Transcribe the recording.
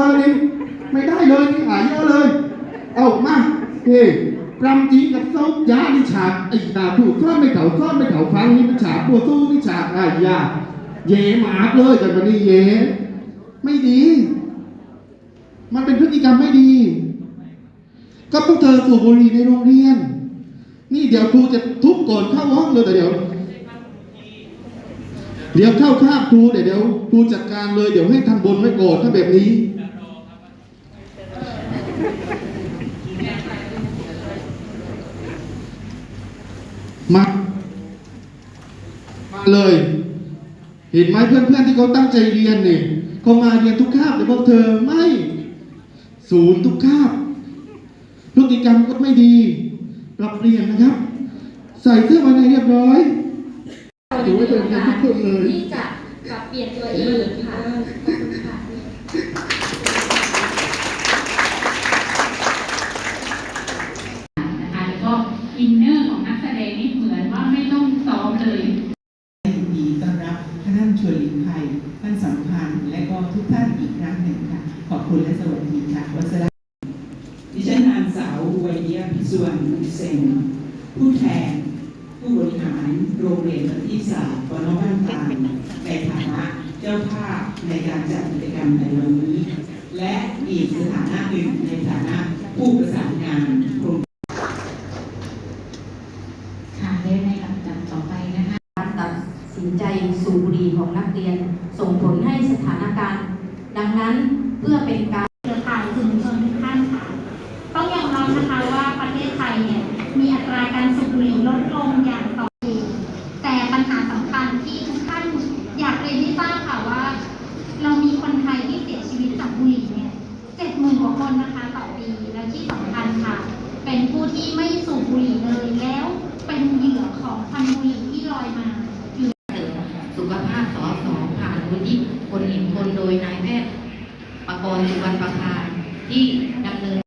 เลยนี่ไม่ได้เลยนี่หายเยอะเลย เอามาเฮ้รำจริงกับเซ้ายานี่ฉาไอ้ตาถูกซ่อนไม่เขาซ่อนไม่เขาฟังนี่มันฉากตัวสู้นี่ฉาไอ้ยาเย่หมาเลยกันวันนี้เย่ไม่ดี มันเป็นพฤติกรรมไม่ดี ก็พวกเธอสูบบุหรี่ในโรงเรียน นี่เดี๋ยวครูจะทุบก่อนเข้าห้องเลยแต่เดี๋ยว เดี๋ยวเข้าคาบครูเดี๋ยวเดี๋ยวครูจัดการเลยเดี๋ยวให้ทันบนไว้ก่อนถ้าแบบนี้ มามาเลย เห็นไหมเพื่อนๆที่เขาตั้งใจเรียนเนี่ยเขามาเรียนทุกคาบแต่พวกเธอไม่ศูนย์ทุกคาบพฤติกรรมก็ไม่ดี ปรับเปลี่ยนนะครับ ใส่เสื้อมาในเรียบร้อยถือว่าเป็นงานทุกคนเลยที่จะปรับเปลี่ยนตัวเองค่ะขอบคุณค่ะ นะคะแล้วก็อินเนอร์ของนักแสดงนี่เหมือนว่าไม่ต้องซ้อมเลย ยินดีต้อนรับท่านชวนห ลินไทยท่านสัมพันธ์และก็ทุกท่านอีกครั้งหนึ่งค่ะ ขอบคุณและสวัสดีค่ะวัสลาดิฉันนางสาววัยเยียพิสุวรรณเซนผู้แทน ผู้บริหารโรงเรียนปฏิศาสตร์ปนบ้านตาลในฐานะเจ้าภาพในการจัดกิจกรรมในวันนี้ และอีกสถานะหนึ่งในฐานะผู้ประสานงานโครงค่ะได้ในลำดับต่อไปนะคะการตัดสินใจสูบบุหรี่ ของนักเรียน ส่งผลให้สถานการณ์ ดังนั้นเพื่อเป็นการเครือข่ายสื่อมวลชนทุกท่านค่ะ ต้องยอมรับนะคะว่าประเทศไทยเนี่ยมีอัตราการสูบบุหรี่ลดลงอย่างต่อเนื่องแต่ปัญหาสำคัญที่ทุกท่านอยากเรียนให้ทราบค่ะว่า เรามีคนไทยที่เสียชีวิตจากบุหรี่เนี่ยเจ็ดหมื่นกว่าคนนะคะต่อปีและที่สำคัญค่ะ เป็นผู้ที่ไม่สูบบุหรี่เลยแล้วเป็นเหยื่อของควันบุหรี่ที่ลอยมา สุขภาพสอสอผ่านมูล ที่คนเห็นคนโดยนายแพทย์ประกรณ์สุวรรณประภาที่ดำเนิน